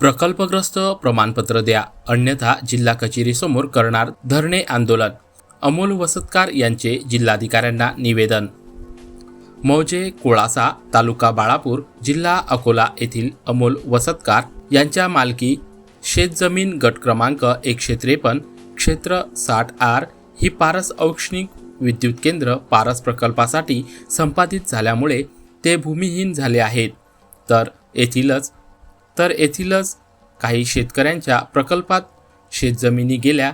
प्रकल्पग्रस्त प्रमाणपत्र द्या. अन्यथा जिल्हा कचेरीसमोर करणार धरणे आंदोलन. अमोल वसतकार यांचे जिल्हाधिकाऱ्यांना निवेदन. मौजे कोळासा तालुका बाळापूर जिल्हा अकोला येथील अमोल वसतकार यांच्या मालकी शेतजमीन गट क्रमांक एकशे त्रेपन्न क्षेत्र साठ आर ही पारस औष्णिक विद्युत केंद्र पारस प्रकल्पासाठी संपादित झाल्यामुळे ते भूमिहीन झाले आहेत. तर येथीलच तर येथीलच काही शेतकऱ्यांच्या प्रकल्पात शेतजमिनी गेल्या.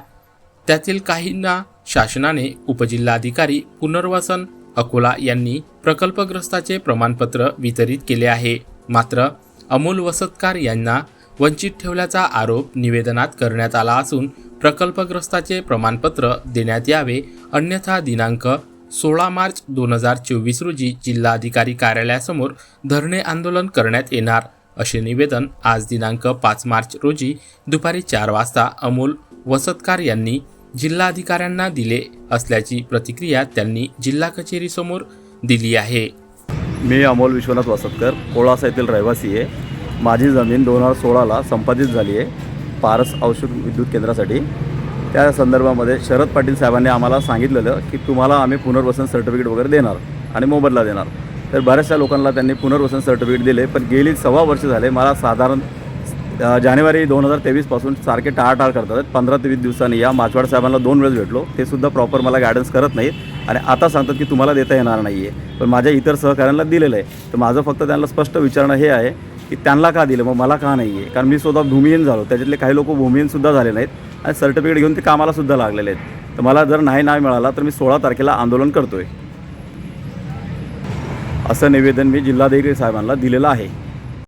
त्यातील काहींना शासनाने उपजिल्हाधिकारी पुनर्वसन अकोला यांनी प्रकल्पग्रस्ताचे प्रमाणपत्र वितरित केले आहे. मात्र अमोल वसतकार यांना वंचित ठेवल्याचा आरोप निवेदनात करण्यात आला असून प्रकल्पग्रस्ताचे प्रमाणपत्र देण्यात यावे अन्यथा दिनांक सोळा मार्च दोन हजार चोवीस रोजी जिल्हाधिकारी कार्यालयासमोर धरणे आंदोलन करण्यात येणार. असे निवेदन आज दिनांक पाच मार्च रोजी दुपारी चार वाजता अमोल वसतकार यांनी जिल्हाधिकाऱ्यांना दिले असल्याची प्रतिक्रिया त्यांनी जिल्हा कचेरीसमोर दिली आहे. मी अमोल विश्वनाथ वसतकर कोळासा येथील रहिवासी आहे. माझी जमीन दोन हजार सोळाला संपादित झाली आहे पारस औषध विद्युत केंद्रासाठी. त्या संदर्भामध्ये शरद पाटील साहेबांनी आम्हाला सांगितलेलं की तुम्हाला आम्ही पुनर्वसन सर्टिफिकेट वगैरे देणार आणि मोबदला देणार. तर बऱ्याचशा लोकांना त्यांनी पुनर्वसन सर्टिफिकेट दिले पण गेली सव्वा वर्ष झाले मला साधारण जानेवारी दोन हजार तेवीसपासून सारखे टाळाटाळ करतात. पंधरा ते वीस दिवसांनी या माचवाड साहेबांना दोन वेळेस भेटलो. ते सुद्धा प्रॉपर मला गायडन्स करत नाहीत आणि आता सांगतात की तुम्हाला देता येणार नाही आहे पण माझ्या इतर सहकाऱ्यांना दिलेलं आहे. तर माझं फक्त त्यांना स्पष्ट विचारणं हे आहे की त्यांना का दिलं? मग मला का नाही आहे कारण मी स्वतः भूमिहीन झालो. त्याच्यातले काही लोक भूमिहीनसुद्धा झाले नाहीत आणि सर्टिफिकेट घेऊन ते कामालासुद्धा लागलेले आहेत. तर मला जर नाही नाही मिळाला तर मी सोळा तारखेला आंदोलन करतो आहे असं निवेदन मी जिल्हाधिकारी साहेबांना दिलेलं आहे.